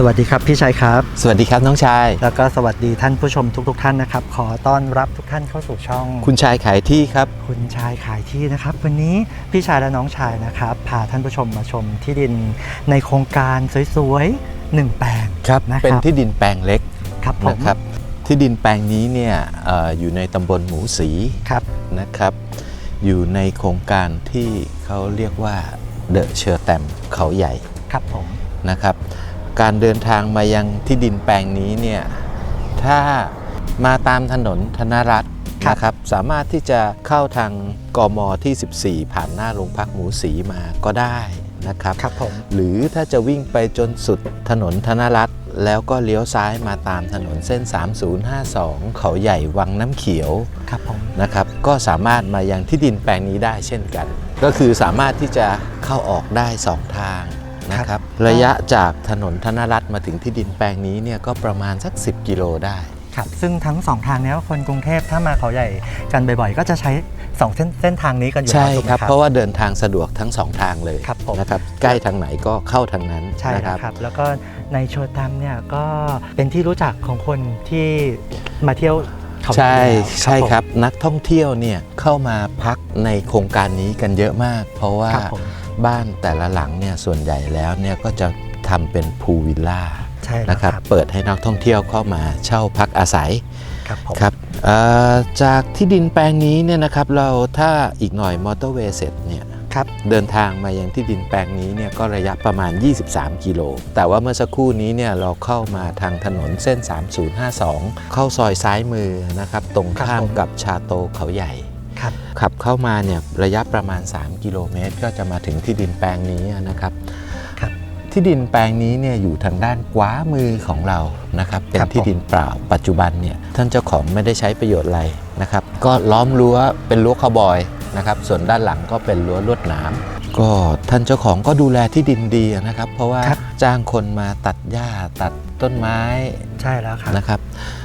สวัสดีครับพี่ชัยครับ สวัสดีครับน้องชาย แล้วก็สวัสดีท่านผู้ชมทุกๆท่านนะครับ ขอต้อนรับทุกท่านเข้าสู่ช่อง คุณชายขายที่ครับ คุณชายขายที่นะครับ วันนี้พี่ชายและน้องชายนะครับพาท่านผู้ชมมาชมที่ดินในโครงการสวยๆหนึ่งแปลงครับนะครับเป็นที่ดินแปลงเล็กครับผมนะครับที่ดินแปลงนี้เนี่ยเอออยู่ในตำบลหมูสีครับนะครับ อยู่ในโครงการที่เขาเรียกว่าเดอะเชอร์แตมเขาใหญ่ครับผมนะครับ การเดินทางมายังที่ดินแปลงนี้เนี่ยถ้ามาตามถนนธนรัตน์นะครับสามารถที่จะเข้าทางกมที่ 14 ผ่านหน้าโรงพักหมูสีมาก็ได้นะครับครับผมหรือถ้าจะวิ่งไปจนสุดถนนธนรัตน์แล้วก็เลี้ยวซ้ายมาตามถนนเส้น 3052 เขาใหญ่วังน้ำเขียวครับผมนะครับก็สามารถมายังที่ดินแปลงนี้ได้เช่นกัน ก็คือสามารถที่จะเข้าออกได้ 2 ทาง นะครับระยะจากถนนธนรัตน์มาถึงที่ดินแปลงนี้เนี่ยก็ประมาณสัก 10 กิโลได้ครับซึ่งทั้งสองทางเนี้ยคนกรุงเทพถ้ามาเขาใหญ่กันบ่อยๆ ก็จะใช้สองเส้นเส้นทางนี้กันอยู่ใช่แล้วถูกไหมครับเพราะว่าเดินทางสะดวกทั้งสองทางเลยครับผมนะครับใกล้ทางไหนก็เข้าทางนั้นใช่นะคแล้รัวบครับ แล้วก็ในโชว์ตัมเนี่ยก็เป็นที่รู้จักของคนที่มาเที่ยวเขาใช่อยู่แล้วใช่ผมครับนักท่องเที่ยวเนี่ยเข้ามาพักในโครงการนี้กันเยอะมาก เพราะว่าครั บผมบ้านแต่ละหลังเนี่ยส่วนใหญ่แล้วเนี่ยก็จะทำเป็นพูลวิลล่าใช่แล้วนะคครัรับบเปิดให้นักท่องเที่ยวเข้ามาเช่าพักอาศัย ครับผม ครับเอ่อจากที่ดินแปลงนี้เนี่ยนะครับเราถ้าอีกหน่อยมอเตอร์เวย์เสร็จเนี่ยครับ เดินทางมายังที่ดินแปลงนี้เนี่ยก็ระยะประมาณ 23 กิโล แต่ว่าเมื่อสักครู่นี้เนี่ยเราเข้ามาทางถนนเส้น 3052 เข้าซอยซ้ายมือนะครับตรงข้ามกับชาโตเขาใหญ่ ครับขับเข้ามาเนี่ยระยะประมาณ 3 กิโลเมตร ก็จะมาถึงที่ดินแปลงนี้นะครับครับ ที่ดินแปลงนี้เนี่ยอยู่ทางด้านขวามือของเรานะครับเป็นครับผมที่ดินเปล่าปัจจุบันเนี่ยท่านเจ้าของไม่ได้ใช้ประโยชน์อะไรนะครับ ก็ล้อมรั้วเป็นรั้วคาวบอยนะครับ ส่วนด้านหลังก็เป็นรั้วลวดหนามก็ท่านเจ้าของก็ดูแลที่ดินดีนะครับ เพราะว่าครับจ้างคนมาตัดหญ้าตัดต้นไม้ใช่แล้วครับนะครับ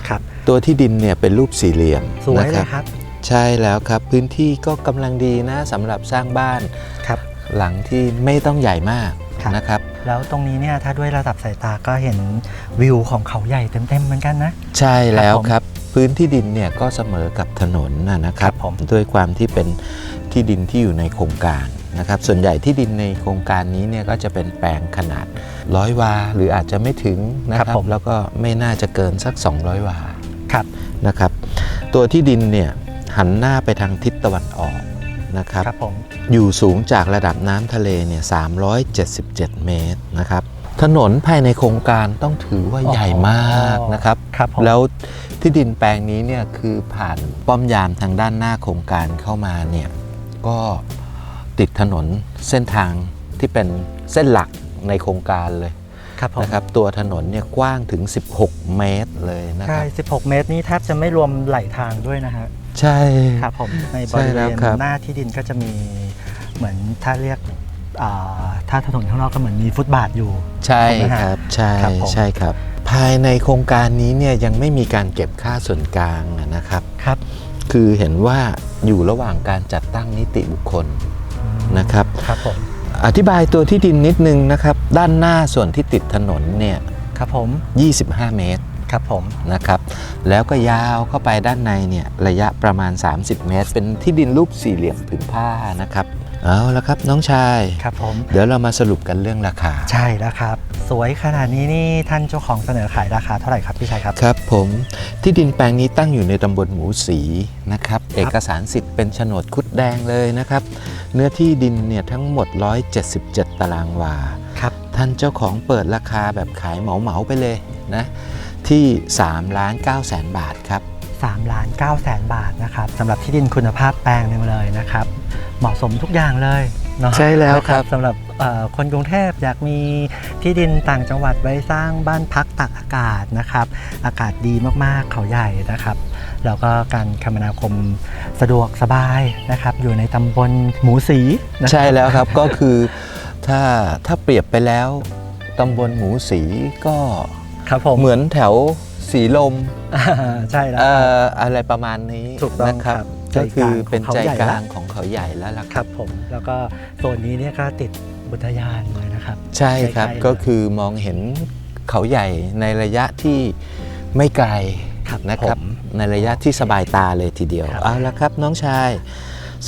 ครับ ตัวที่ดินเนี่ยเป็นรูปสี่เหลี่ยมสวยนะเลครัยครับ ใช่แล้วครับพื้นที่ก็กำลังดีนะสำหรับสร้างบ้านครับ หลังที่ไม่ต้องใหญ่มากครับ นะครับ แล้วตรงนี้เนี่ยถ้าด้วยระดับสายตาก็เห็นวิวของเขาใหญ่เต็มๆเหมือนกันนะ ใช่แล้วครับผมครับพื้นที่ดินเนี่ยก็เสมอกับถนนนะนะคครัรับบผม ด้วยความที่เป็นที่ดินที่อยู่ในโครงการนะครับ ส่วนใหญ่ที่ดินในโครงการนี้เนี่ยก็จะเป็นแปลงขนาดร้อยวา หรืออาจจะไม่ถึงนะคครัรับบผมแล้วก็ไม่น่าจะเกินสัก 200 วา ครับ นะครับตัวที่ดินเนี่ย หันหน้าไปทางทิศตะวันออกนะครับครับผมอยู่สูงจากระดับน้ำทะเลเนี่ย377 เมตรนะครับ ถนนภายในโครงการต้องถือว่าใหญ่มากนะครับ ครับผมแล้วที่ดินแปลงนี้เนี่ยคือผ่านป้อมยามทางด้านหน้าโครงการเข้ามาเนี่ยก็ติดถนนเส้นทางที่เป็นเส้นหลักในโครงการเลย ครับผมนะครับตัวถนนเนี่ยกว้างถึง 16 เมตรเลยนะคใช่รับ 16 เมตรนี่แทบจะไม่รวมไหลทางด้วยนะฮะใช่ ครับผมในบใช่ริแล้เววณครับ หน้าที่ดินก็จะมีเหมือนถ้าเรียกอ่าถ้าถนนข้างนอกก็เหมือนมีฟุตบาทอยู่ ใช่ถูกไหมฮะครับใช่ครับผม ใช่ครับ ภายในโครงการนี้เนี่ยยังไม่มีการเก็บค่าส่วนกลางนะครับ ครับคือเห็นว่าอยู่ระหว่างการจัดตั้งนิติบุคคลนะครับ ครับผม อธิบายตัวที่ดินนิดนึงนะครับ ด้านหน้าส่วนที่ติดถนนเนี่ยครับผม 25 เมตรครับผมนะครับ แล้วก็ยาวเข้าไปด้านในเนี่ยระยะประมาณ 30 เมตร เป็นที่ดินรูปสี่เหลี่ยมผืนผ้านะครับ เอาละครับน้องชายครับผมเดี๋ยวเรามาสรุปกันเรื่องราคา ใช่แล้วครับ สวยขนาดนี้นี่ท่านเจ้าของเสนอขายราคาเท่าไหร่ครับพี่ชัยครับครับ ผมที่ดินแปลงนี้ตั้งอยู่ในตำบลหมูสีนะครับเอกสารสิทธิ์เป็นโฉนดคุดแดงเลยนะครับ เนื้อที่ดินเนี่ยทั้งหมด 177 ตารางวาครับท่านเจ้าของเปิดราคาแบบขายเหมาๆไปเลยนะที่3ล้าน9แสนบาทครับ 3ล้าน9แสนบาทนะครับสำหรับที่ดินคุณภาพแปลงหนึ่งเลยนะครับ เหมาะสมทุกอย่างเลยเนาะใช่แล้วครับนะสำหรับเอ่อคนกรุงเทพอยากมีที่ดินต่างจังหวัดไว้สร้างบ้านพักตากอากาศนะครับ อากาศดีมากๆเขาใหญ่นะครับ แล้วก็การคมนาคมสะดวกสบายนะครับ อยู่ในตำบลหมูสีนะครับใช่แล้วครับก็คือถ้าถ้าเปรียบไปแล้วตำบลหมูสีก็ครับผมเหมือนแถว สีลมอ่าใช่แล้ว เอ่ครับออะไรประมาณนี้ถูกต้องนะครับครับก็คือเป็นใจใจกกลางลางของเขาใหญ่แล้วล่ะคครัรับ บผม แล้วก็โซนนี้เนี่ยก็ติดอุทยานเลยนะครับ ใช่ครับใกล้ๆก็คือมองเห็นเขาใหญ่ในระยะที่ไม่ไกลครับนะครับ ผมในระยะที่สบายตาเลยทีเดียวครับ เอาละครับน้องชาย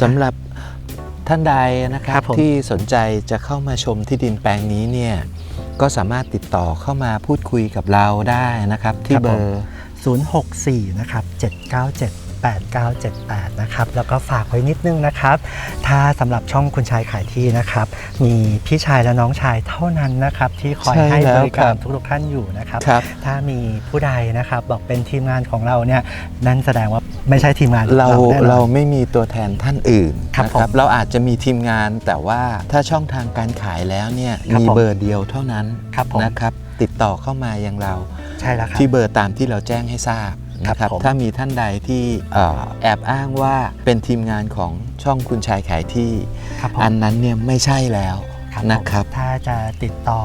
สำหรับ ท่านใดนะคครัรับบผมที่สนใจจะเข้ามาชมที่ดินแปลงนี้เนี่ยก็สามารถติดต่อเข้ามาพูดคุยกับเราได้นะครับที่เบอร์ 064 นะครับ 797 8978 นะครับ แล้วก็ฝากไว้นิดนึงนะครับ ถ้าสำหรับช่องคุณชายขายที่นะครับ มีพี่ชายและน้องชายเท่านั้นนะครับ ที่คอยใช่ให้แล้บวริครัการบทุกๆท่านอยู่นะครับครับถ้ามีผู้ใดนะครับ บอกเป็นทีมงานของเราเนี่ยนั่นแสดงว่า ไม่ใช่ทีมงานของเราเราแน่นอน เราไม่มีตัวแทนท่านอื่นครับนะผมเราอาจจะมีทีมงานแต่ว่าถ้าช่องทางการขายแล้วเนี่ยครับมีผมเบอร์เดียวเท่านั้นครับผม นะครับ ติดต่อเข้ามายังเรา ใช่แล้วครับ ที่เบอร์ตามที่เราแจ้งให้ทราบนะคครัรับบผม ถ้ามีท่านใดที่เอ่อแอบอ้างว่าเป็นทีมงานของช่องคุณชายขายที่ ครับผมอันนั้นเนี่ยไม่ใช่แล้วครับนะครับผมถ้าจะติดต่อ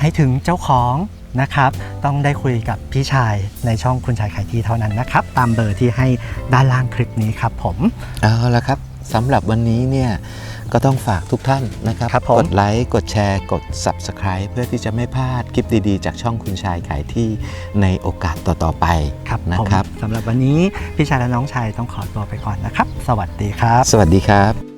ให้ถึงเจ้าของ นะครับ ต้องได้คุยกับพี่ชายในช่องคุณชายขายที่เท่านั้นนะครับ ตามเบอร์ที่ให้ด้านล่างคลิปนี้ครับผมเอาละครับสำหรับวันนี้เนี่ยก็ต้องฝากทุกท่านนะครับครับผมกดไลค์ กดแชร์ กด Subscribe เพื่อที่จะไม่พลาดคลิปดีๆ จากช่องคุณชายขายที่ในโอกาสต่อๆไปครับนะผมครับสำหรับวันนี้พี่ชายและน้องชายต้องขอตัวไปก่อนนะครับ สวัสดีครับ สวัสดีครับ